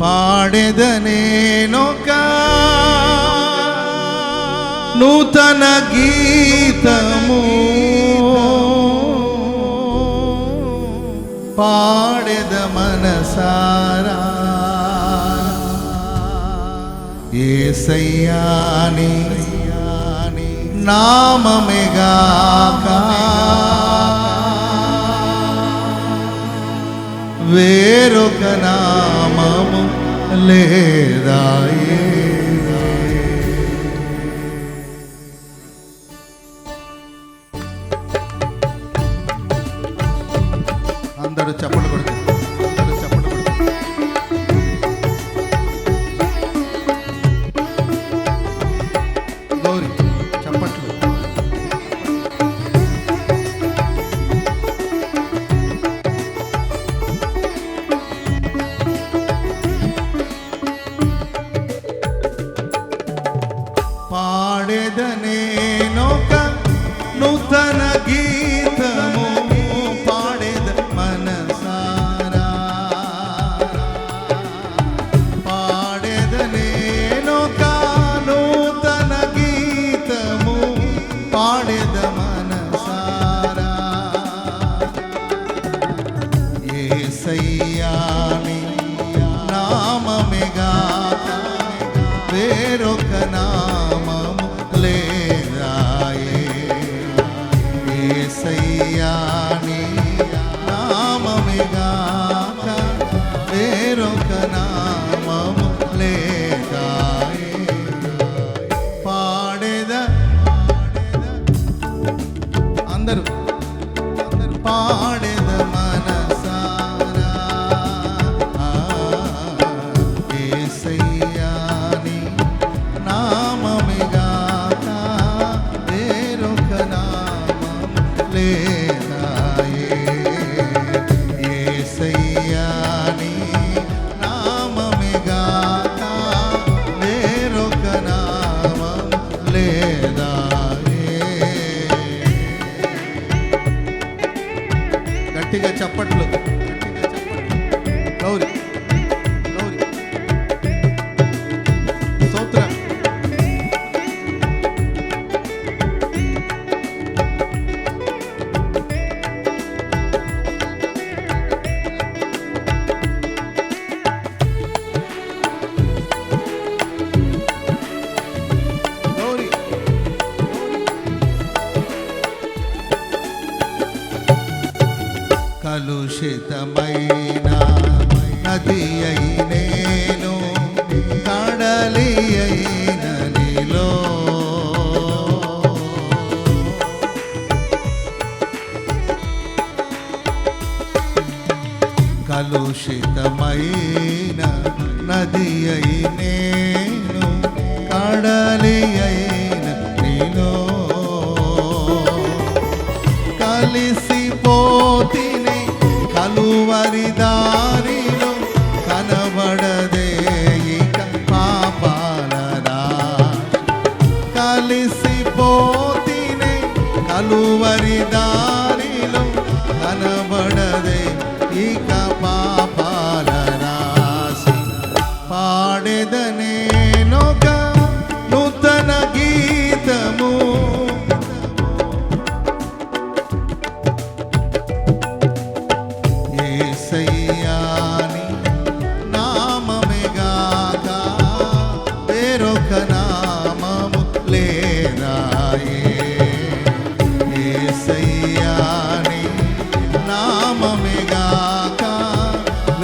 పాడెదనేనొక నూతన గీతము. పాడెద మనసారా. ఏ సయ్యాని నామమెగాక. వేరొక నామ నామము లేదాయే. అందరూ చెప్పలు కొడుతుంది సుషితమై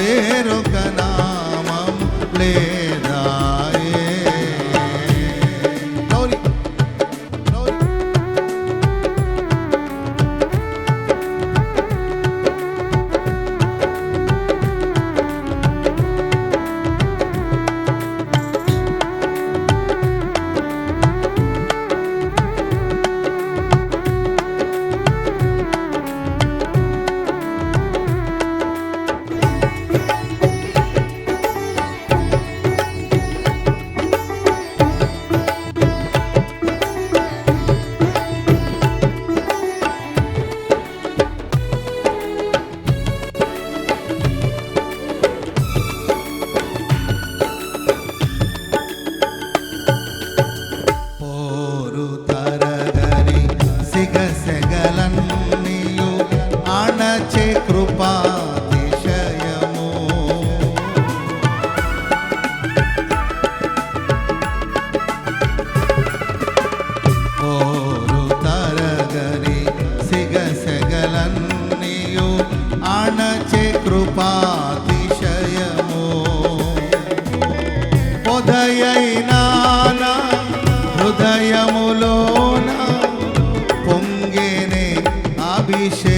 వేరొక నామం లే বিষে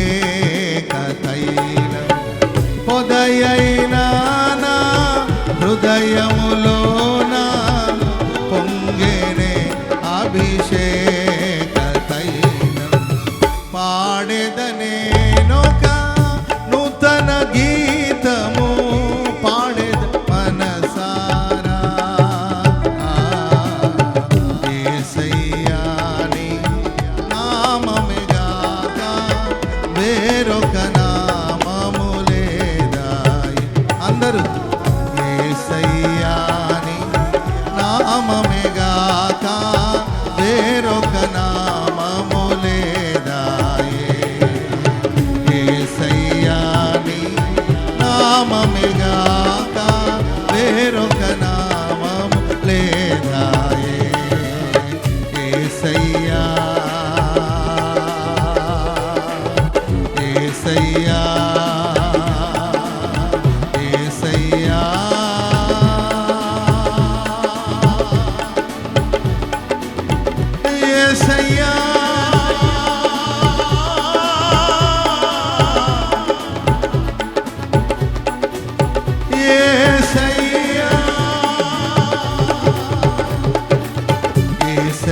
ろかな。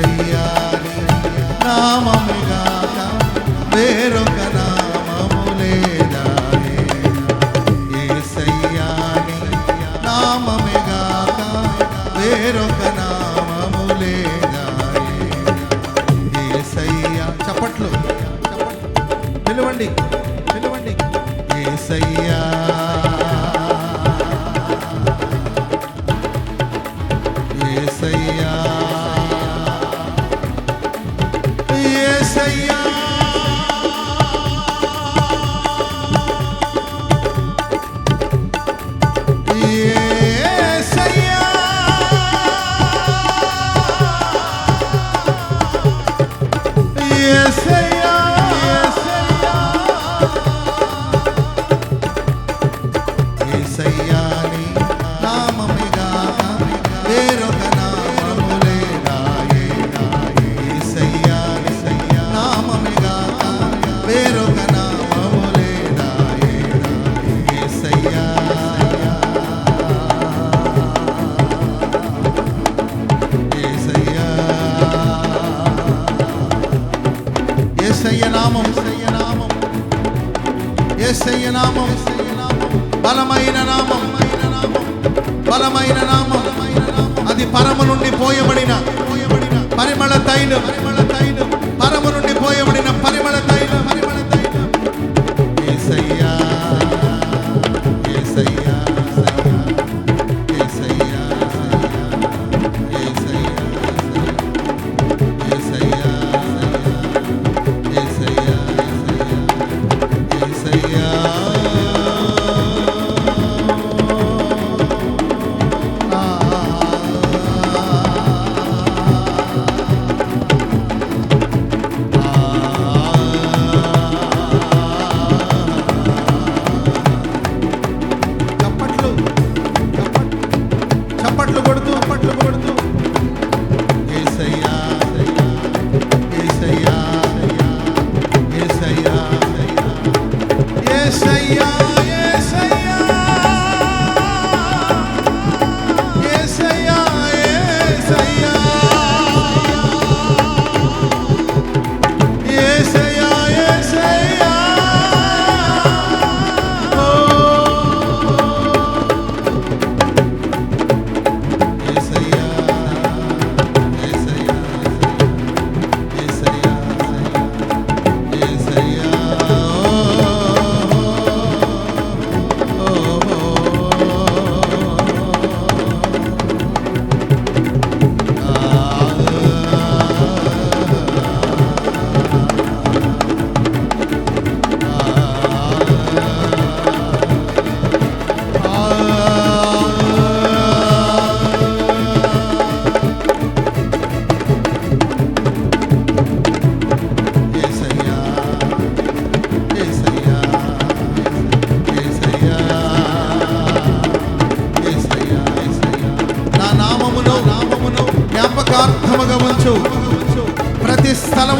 செய்யாரே நாமமிகாகம் வேறோ బలమైన నామం. అది పరమ నుండి పోయబడిన పరిమళ తైలం పరిమళ తైలం.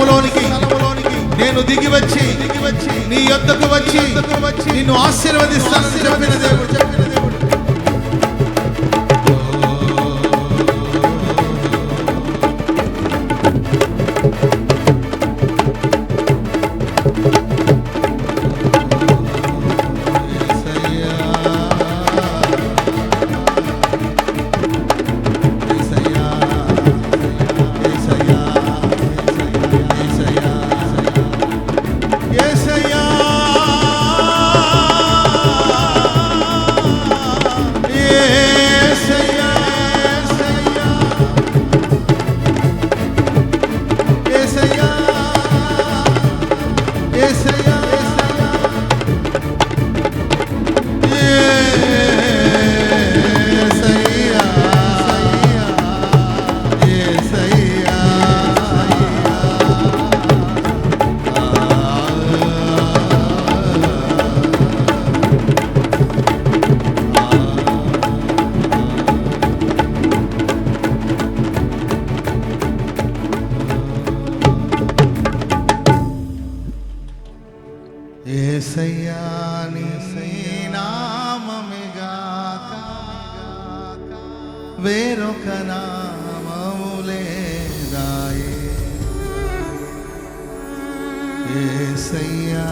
స్థలములోనికి నేను దిగి వచ్చి దిగి వచ్చి నీ యొద్దకు వచ్చి నిన్ను ఆశీర్వదిస్తాను చెప్పిన దేవుడు. చెప్పిన వేరొక నామములేదాయే ఏసయ్యా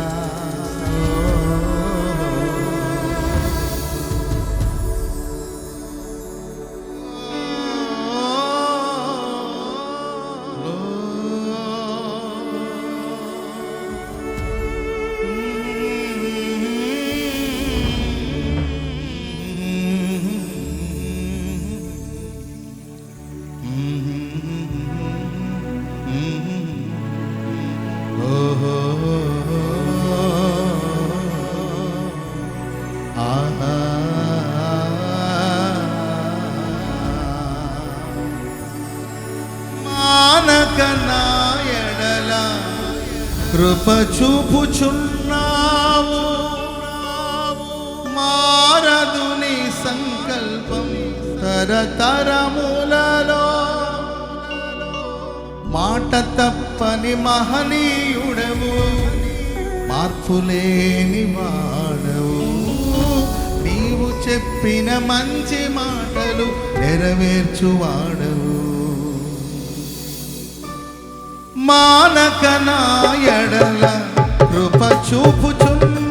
మానకనాయడల కృప చూపుచున్నావు మారదు నీ సంకల్పం తరతరములలో. మాట తప్పని మహనీయుడవు మార్పులేనివా చెప్పిన మంచి మాటలు నెరవేర్చువాడవు. మానక నాయడల కృప చూపుచున్న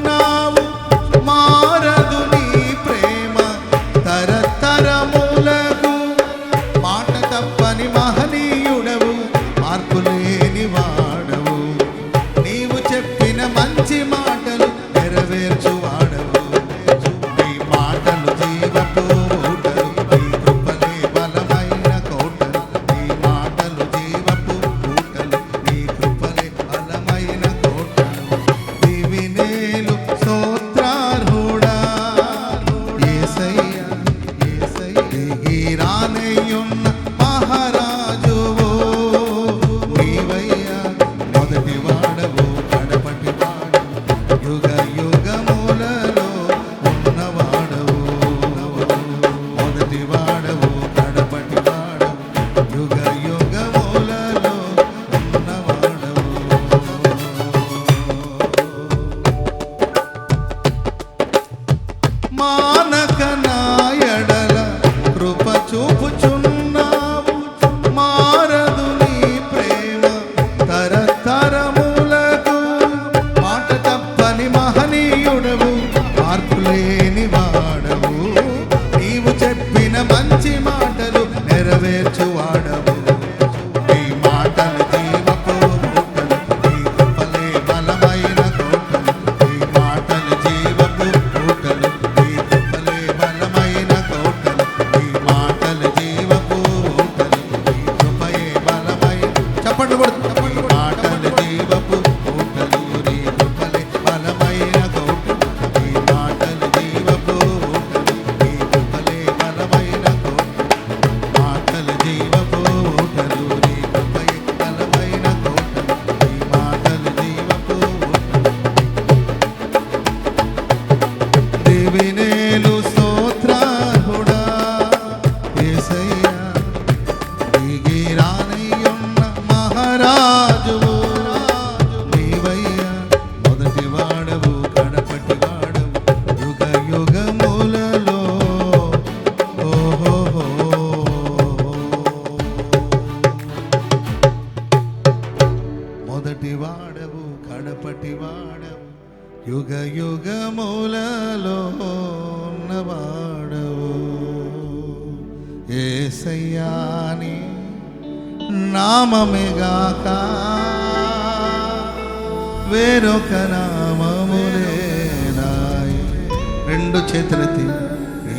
ஐயா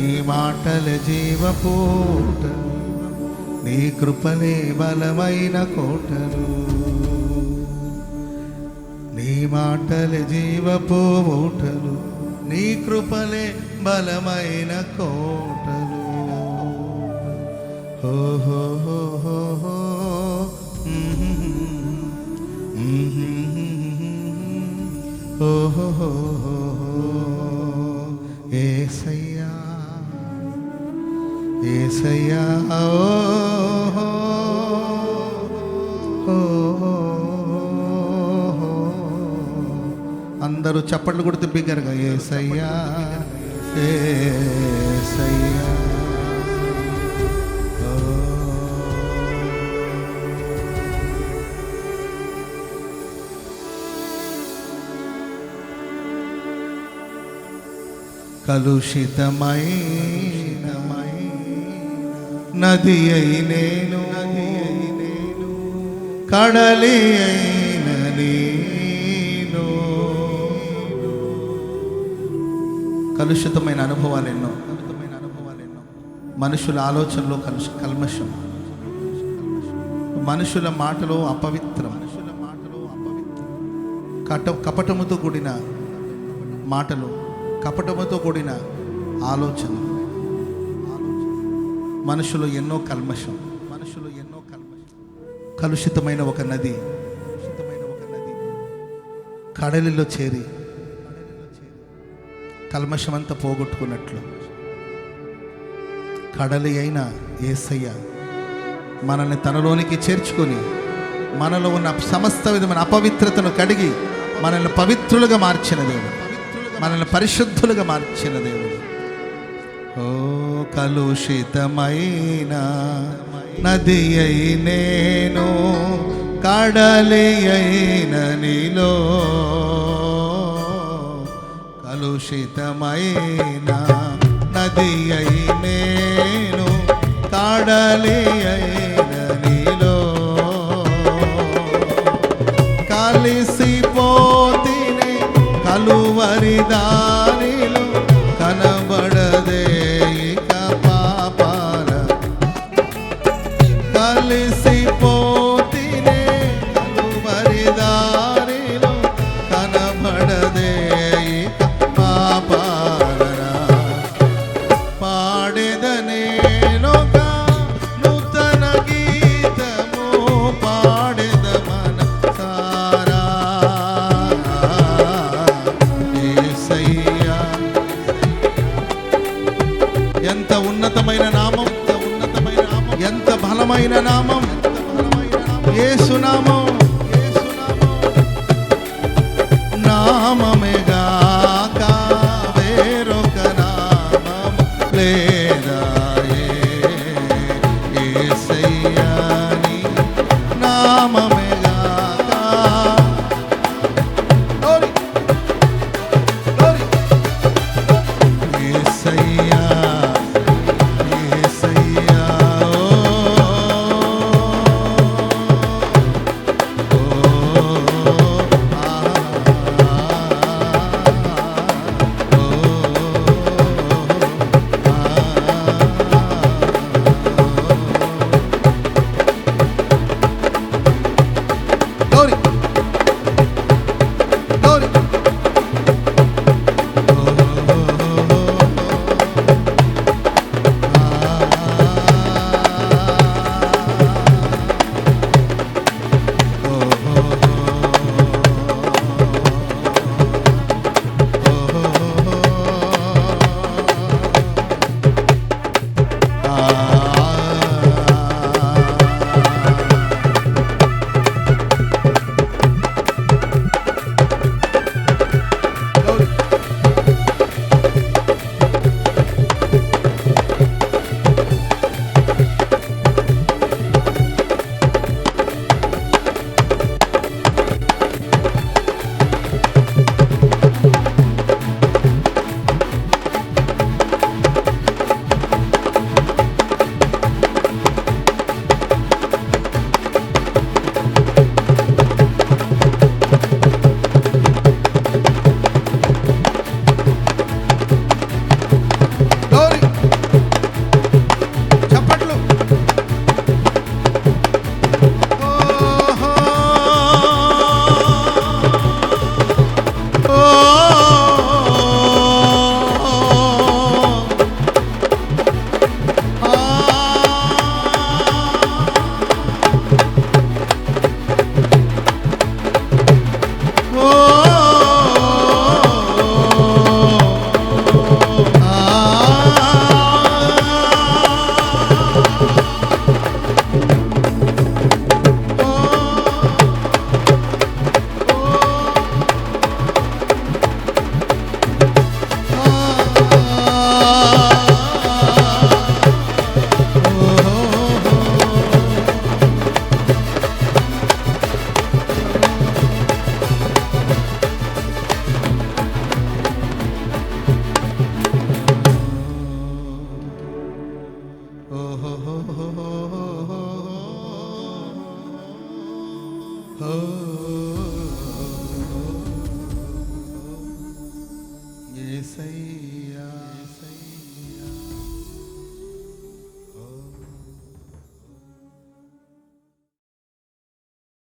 నీ మాటల జీవపోట నీ కృపలే బలమైన కోటలు. నీ మాటల జీవపోటలు నీ కృపలే బలమైన కోటలు. ఓహో ఓహో సై అందరూ చప్పట్లు కొడుతూ బిగ్గరగా ఏసయ్యా కలుషితమై నమై నది అయి నేను కడలి అయిన నేను కలుషితమైన అనుభవాలు ఎన్నో కలుషితమైన అనుభవాలు ఎన్నో. మనుషుల ఆలోచనలో కలుష కల్మషం. మనుషుల మాటలో అపవిత్రం మనుషుల మాటలో అపవిత్రం. కట కపటముతో కూడిన మాటలు కపటముతో కూడిన ఆలోచన. మనుషులు ఎన్నో కల్మషం. మనుషులు ఎన్నో కల్మషం. కలుషితమైన ఒక నది. కలుషితమైన ఒక నది. కడలిలో చేరి. కల్మషమంతా పోగొట్టుకున్నట్లు. కడలి అయిన ఏసయ్య మనల్ని తనలోనికి చేర్చుకొని మనలో ఉన్న సమస్త విధమైన అపవిత్రతను కడిగి మనల్ని పవిత్రులుగా మార్చిన దేవుడు. మనల్ని పరిశుద్ధులుగా మార్చిన దేవుడు. ఓ కలుషితమైన నది అయి నేను కడలి అయిన నీలో. కలుషితమైన నది అయి నేను కడలి అయిన నీలో. కలిసిపోతిని కలువరిదాని